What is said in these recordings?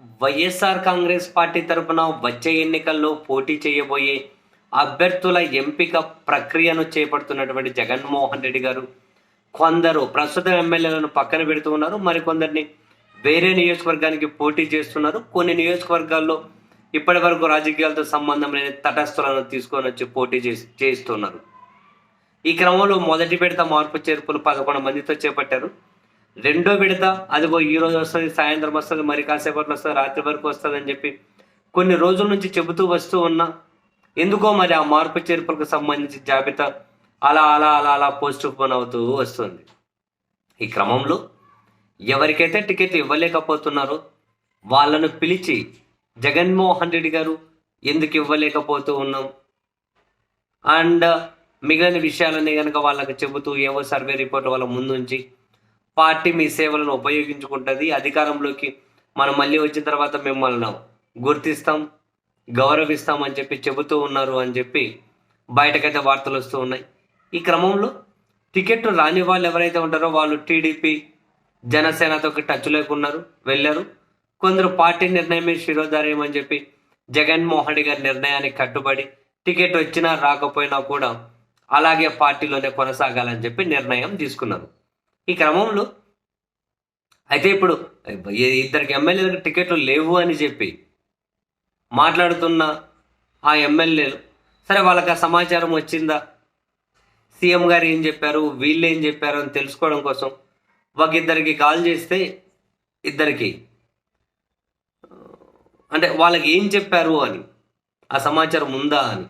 YSR Congress party తరపున వచ్చే ఎన్నికల్లో పోటీ చేయబోయే అభ్యర్థుల ఎంపిక ప్రక్రియను చేపడుతున్నటువంటి జగన్మోహన్ రెడ్డి గారు. కొందరు ప్రస్తుత ఎమ్మెల్యేలను పక్కన పెడుతూ ఉన్నారు. మరికొందరిని వేరే నియోజకవర్గానికి పోటీ చేస్తున్నారు. కొన్ని నియోజకవర్గాల్లో ఇప్పటి వరకు రాజకీయాలతో సంబంధం లేని తటస్థులను తీసుకొని వచ్చి పోటీ చేసి చేస్తున్నారు. ఈ క్రమంలో మొదటి విడత మార్పు చేర్పులు పదకొండు మందితో చేపట్టారు. రెండో విడత అదిగో ఈ రోజు వస్తుంది సాయంత్రం వస్తుంది మరి కాసేపట్లో వస్తుంది రాత్రి వరకు వస్తుంది అని చెప్పి కొన్ని రోజుల నుంచి చెబుతూ వస్తూ ఉన్నా. ఎందుకో మరి ఆ మార్పు చేర్పులకు సంబంధించి జాబితా అలా అలా అలా అలా పోస్ట్ పోన్ అవుతూ వస్తుంది. ఈ క్రమంలో ఎవరికైతే టికెట్లు ఇవ్వలేకపోతున్నారో వాళ్ళను పిలిచి జగన్మోహన్ రెడ్డి గారు ఎందుకు ఇవ్వలేకపోతూ ఉన్నాం? అండ్ మిగిలిన విషయాలన్నీ కనుక వాళ్ళకి చెబుతూ ఏవో సర్వే రిపోర్ట్ వాళ్ళ ముందుంచి పార్టీ మీ సేవలను ఉపయోగించుకుంటుంది. అధికారంలోకి మనం మళ్ళీ వచ్చిన తర్వాత మిమ్మల్ని గుర్తిస్తాం గౌరవిస్తాం అని చెప్పి చెబుతూ ఉన్నారు అని చెప్పి బయటకైతే వార్తలు వస్తూ ఉన్నాయి. ఈ క్రమంలో టికెట్ రాని వాళ్ళు ఎవరైతే ఉంటారో వాళ్ళు టీడీపీ జనసేనతో టచ్ లేకున్నారు వెళ్ళారు. కొందరు పార్టీ నిర్ణయమే శిరోధార్యం అని చెప్పి జగన్మోహన్ రెడ్డి గారి నిర్ణయానికి కట్టుబడి టికెట్ వచ్చినా రాకపోయినా కూడా అలాగే పార్టీలోనే కొనసాగాలని చెప్పి నిర్ణయం తీసుకున్నారు. ఈ క్రమంలో అయితే ఇప్పుడు ఇద్దరికి ఎమ్మెల్యేలకు టికెట్లు లేవు అని చెప్పి మాట్లాడుతున్న ఆ ఎమ్మెల్యేలు సరే వాళ్ళకి ఆ సమాచారం వచ్చిందా? సీఎం గారు ఏం చెప్పారు? వీళ్ళు ఏం చెప్పారు అని తెలుసుకోవడం కోసం ఒక ఇద్దరికి కాల్ చేస్తే ఇద్దరికి అంటే వాళ్ళకి ఏం చెప్పారు అని ఆ సమాచారం ఉందా అని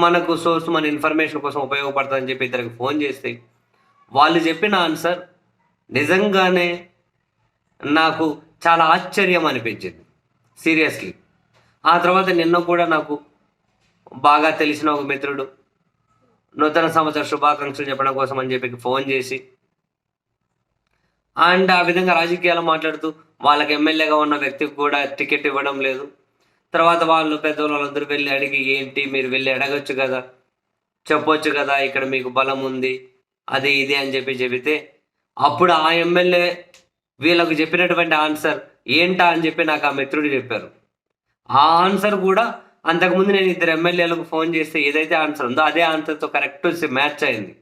మనకు సోర్స్ మన ఇన్ఫర్మేషన్ కోసం ఉపయోగపడుతుందని చెప్పి ఇద్దరికి ఫోన్ చేస్తే వాళ్ళు చెప్పిన ఆన్సర్ నిజంగానే నాకు చాలా ఆశ్చర్యం అనిపించింది. సీరియస్లీ. ఆ తర్వాత నిన్న కూడా నాకు బాగా తెలిసిన ఒక మిత్రుడు నూతన సంవత్సర శుభాకాంక్షలు చెప్పడం కోసం అని చెప్పి ఫోన్ చేసి అండ్ ఆ విధంగా రాజకీయాలు మాట్లాడుతూ వాళ్ళకి ఎమ్మెల్యేగా ఉన్న వ్యక్తికి కూడా టికెట్ ఇవ్వడం లేదు. తర్వాత వాళ్ళు పెద్దవాళ్ళందరూ వెళ్ళి అడిగి ఏంటి మీరు వెళ్ళి అడగచ్చు కదా? చెప్పొచ్చు కదా? ఇక్కడ మీకు బలం ఉంది. అది ఇది అని చెప్పి చెబితే అప్పుడు ఆ ఎమ్మెల్యే వీళ్ళకు చెప్పినటువంటి ఆన్సర్ ఏంటా అని చెప్పి నాకు ఆ మిత్రుడు చెప్పారు. ఆ ఆన్సర్ కూడా అంతకుముందు నేను ఇద్దరు ఎమ్మెల్యేలకు ఫోన్ చేస్తే ఏదైతే ఆన్సర్ ఉందో అదే ఆన్సర్తో కరెక్ట్ మ్యాచ్ అయింది.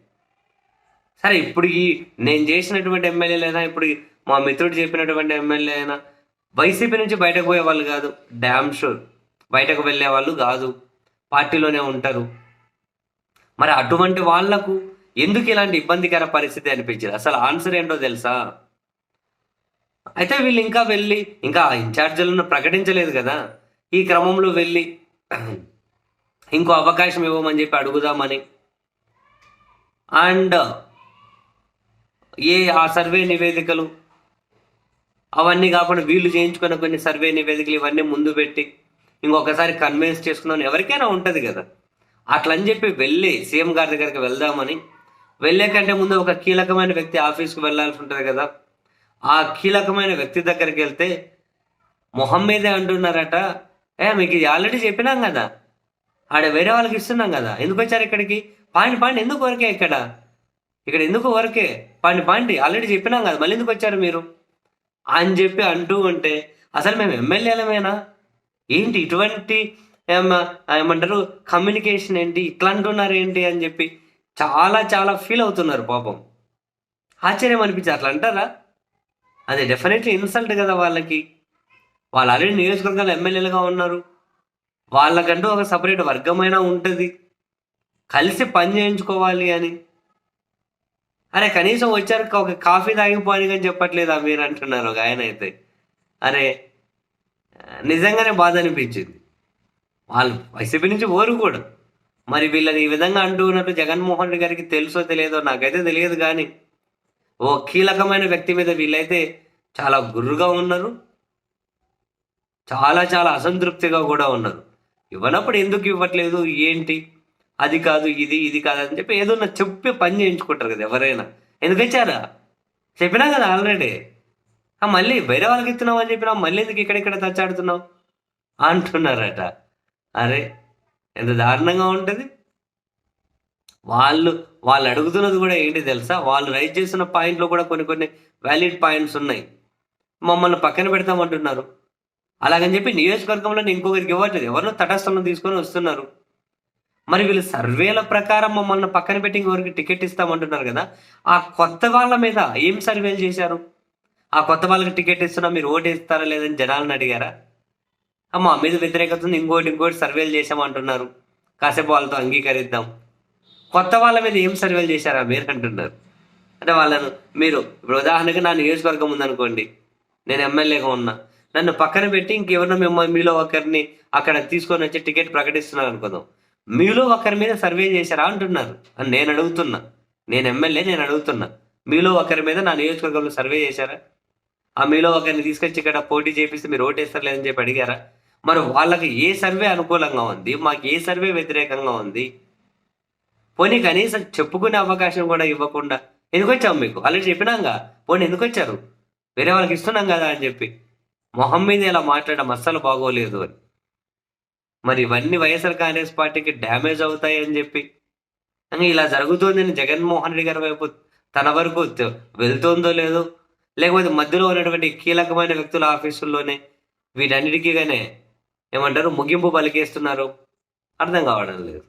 సరే ఇప్పుడు ఈ నేను చేసినటువంటి ఎమ్మెల్యేలైనా ఇప్పుడు మా మిత్రుడు చెప్పినటువంటి ఎమ్మెల్యే అయినా వైసీపీ నుంచి బయటకు పోయే వాళ్ళు కాదు. డ్యామ్ షూర్ బయటకు వెళ్ళే వాళ్ళు కాదు. పార్టీలోనే ఉంటారు. మరి అటువంటి వాళ్ళకు ఎందుకు ఇలాంటి ఇబ్బందికర పరిస్థితి అనిపించింది? అసలు ఆన్సర్ ఏంటో తెలుసా? అయితే వీళ్ళు ఇంకా వెళ్ళి ఇంకా ఇన్ఛార్జీలను ప్రకటించలేదు కదా. ఈ క్రమంలో వెళ్ళి ఇంకో అవకాశం ఇవ్వమని చెప్పి అడుగుదామని. అండ్ ఏ ఆ సర్వే నివేదికలు? అవన్నీ కాకుండా వీళ్ళు చేయించుకున్న కొన్ని సర్వే నివేదికలు ఇవన్నీ ముందు పెట్టి ఇంకొకసారి కన్విన్స్ చేసుకుందాం ఎవరికైనా ఉంటుంది కదా. అట్లా అని చెప్పి వెళ్ళి సీఎం గారి దగ్గరికి వెళ్దామని వెళ్ళే కంటే ముందు ఒక కీలకమైన వ్యక్తి ఆఫీస్కి వెళ్ళాల్సి ఉంటుంది కదా. ఆ కీలకమైన వ్యక్తి దగ్గరికి వెళ్తే మొహం మీదే అంటున్నారట ఏ మీకు ఇది ఆల్రెడీ చెప్పినాం కదా. ఆడ వేరే వాళ్ళకి ఇస్తున్నాం కదా. ఎందుకు వచ్చారు ఇక్కడికి? పాండి పాండి ఎందుకు వరకే ఇక్కడ? ఇక్కడ ఎందుకు వరకే? పాండి పాండి ఆల్రెడీ చెప్పినాం కదా మళ్ళీ ఎందుకు వచ్చారు మీరు? అని చెప్పి అంటూ ఉంటే అసలు మేము ఎమ్మెల్యేలమేనా? ఏంటి ఇటువంటి ఏమంటారు కమ్యూనికేషన్ ఏంటి? ఇట్లా అంటున్నారు ఏంటి అని చెప్పి చాలా చాలా ఫీల్ అవుతున్నారు పాపం. ఆశ్చర్యం అనిపించి అట్లా అంటారా? అది డెఫినెట్లీ ఇన్సల్ట్ కదా వాళ్ళకి. వాళ్ళు ఆల్రెడీ నియోజకవర్గాలు ఎమ్మెల్యేలుగా ఉన్నారు. వాళ్ళకంటూ ఒక సపరేట్ వర్గమైనా ఉంటుంది. కలిసి పని చేయించుకోవాలి అని. అరే కనీసం వచ్చారు ఒక కాఫీ తాగిపోని కానీ చెప్పట్లేదా మీరు అంటున్నారు ఒక ఆయన అయితే. అరే నిజంగానే బాధ అనిపించింది. వాళ్ళు వైసీపీ నుంచి ఓరు కూడా. మరి వీళ్ళని ఈ విధంగా అంటూ ఉన్నట్టు జగన్మోహన్ రెడ్డి గారికి తెలుసో తెలియదో నాకైతే తెలియదు కానీ ఓ కీలకమైన వ్యక్తి మీద వీళ్ళైతే చాలా గుర్రుగా ఉన్నారు. చాలా చాలా అసంతృప్తిగా కూడా ఉన్నారు. ఇవ్వనప్పుడు ఎందుకు ఇవ్వట్లేదు? ఏంటి? అది కాదు ఇది ఇది కాదు అని చెప్పి ఏదో నా చెప్పి పని చేయించుకుంటారు కదా ఎవరైనా. ఎందుకు ఇచ్చారా? చెప్పినా కదా ఆల్రెడీ. ఆ మళ్ళీ వేరే వాళ్ళకి ఇస్తున్నావు అని చెప్పినా మళ్ళీ ఎందుకు ఇక్కడిక్కడ తచ్చాడుతున్నావు? అంటున్నారట. అరే ఎంత దారుణంగా ఉంటుంది? వాళ్ళు వాళ్ళు అడుగుతున్నది కూడా ఏంటి తెలుసా? వాళ్ళు రైజ్ చేస్తున్న పాయింట్లో కూడా కొన్ని కొన్ని వ్యాలిడ్ పాయింట్స్ ఉన్నాయి. మమ్మల్ని పక్కన పెడతామంటున్నారు. అలాగని చెప్పి నియోజకవర్గంలో ఇంకొకరికి ఇవ్వట్లేదు. ఎవరినో తటస్థంలో తీసుకొని వస్తున్నారు. మరి వీళ్ళు సర్వేల ప్రకారం మమ్మల్ని పక్కన పెట్టి ఇంకొకరికి టికెట్ ఇస్తామంటున్నారు కదా? ఆ కొత్త వాళ్ళ మీద ఏం సర్వేలు చేశారు? ఆ కొత్త వాళ్ళకి టికెట్ ఇస్తున్నా మీరు ఓటు ఇస్తారా లేదని జనాలను అడిగారా? మా మీద వ్యతిరేకత ఉంది ఇంకోటి ఇంకోటి సర్వేలు చేసామంటున్నారు కాసేపు వాళ్ళతో అంగీకరిద్దాం. కొత్త వాళ్ళ మీద ఏం సర్వేలు చేశారా మీరు అంటున్నారు. అంటే వాళ్ళను మీరు ఇప్పుడు ఉదాహరణకి నా నియోజకవర్గం ఉందనుకోండి. నేను ఎమ్మెల్యేగా ఉన్నా. నన్ను పక్కన పెట్టి ఇంకెవరినో మిమ్మల్ని మీలో ఒకరిని అక్కడ తీసుకొని వచ్చి టికెట్ ప్రకటిస్తున్నారు అనుకుందాం. మీలో ఒకరి మీద సర్వే చేశారా అంటున్నారు. అని నేను అడుగుతున్నా. నేను ఎమ్మెల్యే నేను అడుగుతున్నా. మీలో ఒకరి మీద నా నియోజకవర్గంలో సర్వే చేశారా? ఆ మీలో ఒకరిని తీసుకొచ్చి ఇక్కడ పోటీ చేపిస్తే మీరు ఓటేస్తారు లేదని చెప్పి అడిగారా? మరి వాళ్ళకి ఏ సర్వే అనుకూలంగా ఉంది? మాకు ఏ సర్వే వ్యతిరేకంగా ఉంది? పోనీ కనీసం చెప్పుకునే అవకాశం కూడా ఇవ్వకుండా ఎందుకు వచ్చాము మీకు? ఆల్రెడీ చెప్పినాగా. పోనీ ఎందుకు వచ్చారు వేరే వాళ్ళకి ఇస్తున్నాం కదా అని చెప్పి. మొహం మీద ఇలా మాట్లాడడం అస్సలు బాగోలేదు అని. మరి ఇవన్నీ వైఎస్ఆర్ కాంగ్రెస్ పార్టీకి డ్యామేజ్ అవుతాయి అని చెప్పి. అని ఇలా జరుగుతుందని జగన్మోహన్ రెడ్డి గారి వైపు తన వరకు వెళ్తుందో లేదో? లేకపోతే మధ్యలో ఉన్నటువంటి కీలకమైన వ్యక్తుల ఆఫీసుల్లోనే వీటన్నిటికీగానే ఏమంటారు? ముగింపు పలికేస్తున్నారు అర్థం కావడం లేదు.